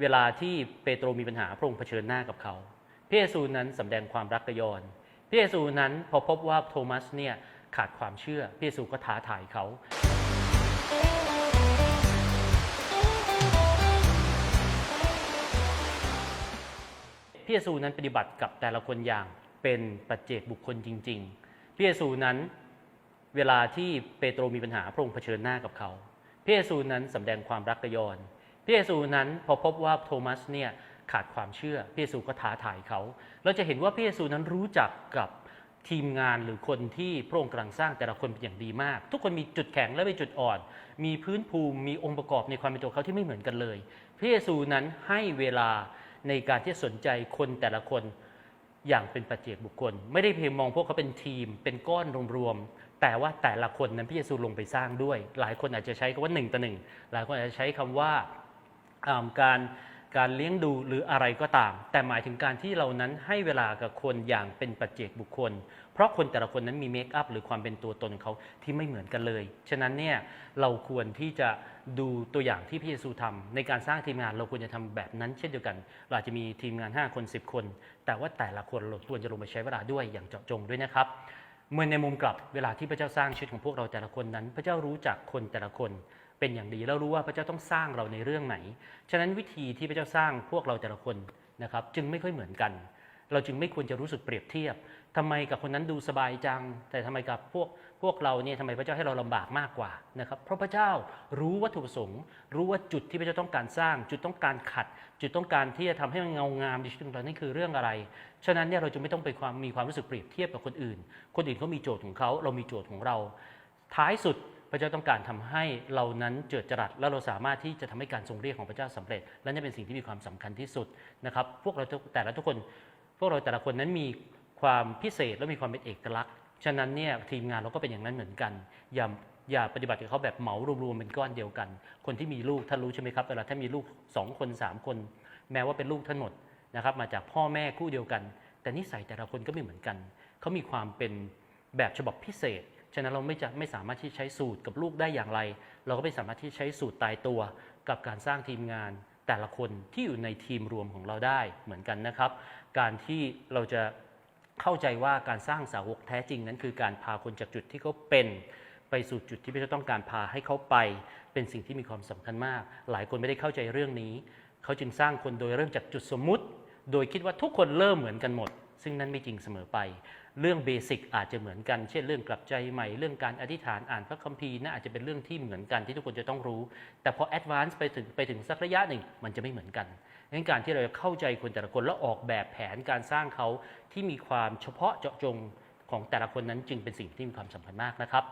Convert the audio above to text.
เวลาที่เปโตรมีปัญหาพระองค์เผชิญหน้ากับเขาพระเยซูนั้นสำแดงความรักกระยอนพระเยซูนั้นพอพบว่าโทมัสเนี่ยขาดความเชื่อพระเยซูก็ท้าทายเขาพระเยซูนั้นปฏิบัติกับแต่ละคนอย่างเป็นปัจเจกบุคคลจริง ๆพระเยซูนั้นเวลาที่เปโตรมีปัญหาพระองค์เผชิญหน้ากับเขาพระเยซูนั้นสำแดงความรักกระยอน พระเยซูนั้นพอพบว่าโทมัสเนี่ยขาดความเชื่อพระเยซูก็ท้าทายเขา เราจะเห็นว่าพระเยซูนั้นรู้จักกับทีมงานหรือคนที่พระองค์กำลังสร้างแต่ละคนเป็นอย่างดีมาก ทุกคนมีจุดแข็งและมีจุดอ่อน มีพื้นภูมิมีองค์ประกอบในความเป็นตัวเขาที่ไม่เหมือนกันเลย พระเยซูนั้นให้เวลาในการที่สนใจคนแต่ละคนอย่างเป็นปัจเจกบุคคล ไม่ได้เพียงมองพวกเขาเป็นทีม เป็นก้อนรวมๆแต่ว่าแต่ละคนนั้นพระเยซูลงไปสร้างด้วย หลายคนอาจจะใช้คำว่าหนึ่งต่อหนึ่งหลายคนอาจจะใช้คำว่าอ่า การการเลี้ยงดูหรืออะไรก็ตาม แต่หมายถึงการที่เรานั้นให้เวลากับคนอย่างเป็นปัจเจกบุคคล เพราะคนแต่ละคนนั้นมีเมคอัพหรือความเป็นตัวตนของเขาที่ไม่เหมือนกันเลย ฉะนั้นเนี่ยเราควรที่จะดูตัวอย่างที่พระเยซูทำในการสร้างทีมงานเราควรจะทำแบบนั้น เช่นเดียวกัน เราจจะมีทีมงาน 5 คน 10 คน แต่ว่าแต่ละคนเราควรจะลงไปใช้เวลาด้วยอย่างเจาะจงด้วยนะครับเมื่อในมุมกลับเวลาที่พระเจ้าสร้างชีวิตของพวกเราแต่ละคนนั้น พระเจ้ารู้จักคนแต่ละคน เป็นอย่างดีแล้วรู้ว่าพระเจ้าต้องสร้างเราในเรื่องไหน ฉะนั้นวิธีที่พระเจ้าสร้างพวกเราแต่ละคนนะครับจึงไม่ค่อยเหมือนกัน เราจึงไม่ควรจะรู้สึกเปรียบเทียบทำไมกับคนนั้นดูสบายจัง แต่ทำไมกับพวกพวกเราเนี่ยทำไมพระเจ้าให้เราลำบากมากกว่านะครับ เพราะพระเจ้ารู้วัตถุประสงค์ รู้ว่าจุดที่พระเจ้าต้องการสร้าง จุดต้องการขัด จุดต้องการที่จะทำให้มันเงางามในชีวิตของเรานี่คือเรื่องอะไร ฉะนั้นเนี่ยเราจะไม่ต้องไปความมีความรู้สึกเปรียบเทียบกับคนอื่น คนอื่นเขามีโจทย์ของเขาเรามีโจทย์ของเรา ท้ายสุด พระเจ้าต้องการทำให้เรานั้นเจิดจรัสและเราสามารถที่จะทำให้การทรงเรียกของพระเจ้าสำเร็จ และนี่เป็นสิ่งที่มีความสำคัญที่สุดนะครับ พวกเราแต่ละทุกคน พวกเราแต่ละคนนั้นมีความพิเศษและมีความเป็นเอกลักษณ์ฉะนั้นเนี่ยทีมงานเราก็เป็นอย่างนั้นเหมือนกันอย่าอย่าปฏิบัติกับเขาแบบเหมารวมๆเป็นก้อนเดียวกัน คนที่มีลูกท่านรู้ใช่ไหมครับเวลาท่านมีลูกสองคนสามคน แม้ว่าเป็นลูกท่านหมดนะครับมาจากพ่อแม่คู่เดียวกัน แต่นิสัยแต่ละคนก็ไม่เหมือนกัน เขามีความเป็นแบบฉบับพิเศษ ฉะนั้นเราไม่จะไม่สามารถที่ใช้สูตรกับลูกได้อย่างไร เราก็ไม่สามารถที่ใช้สูตรตายตัว กับการสร้างทีมงาน แต่ละคนที่อยู่ในทีมรวมของเราได้เหมือนกันนะครับ การที่เราจะเข้าใจว่าการสร้างสาวกแท้จริงนั้น คือการพาคนจากจุดที่เขาเป็นไปสู่จุดที่พระเจ้าต้องการพาให้เขาไป เป็นสิ่งที่มีความสำคัญมาก หลายคนไม่ได้เข้าใจเรื่องนี้ เขาจึงสร้างคนโดยเริ่มจากจุดสมมุติ โดยคิดว่าทุกคนเริ่มเหมือนกันหมด ซึ่งนั้นไม่จริงเสมอไป เรื่องเบสิกอาจจะเหมือนกัน เช่นเรื่องกลับใจใหม่ เรื่องการอธิษฐานอ่านพระคัมภีร์น่าอาจจะเป็นเรื่องที่เหมือนกันที่ทุกคนจะต้องรู้ แต่พอแอดวานซ์ไปถึงไปถึงสักระยะหนึ่งมันจะไม่เหมือนกันงั้นการที่เราจะเข้าใจคนแต่ละคนแล้วออกแบบแผนการสร้างเขาที่มีความเฉพาะเจาะจงของแต่ละคนนั้นจึงเป็นสิ่งที่มีความสำคัญมากนะครับ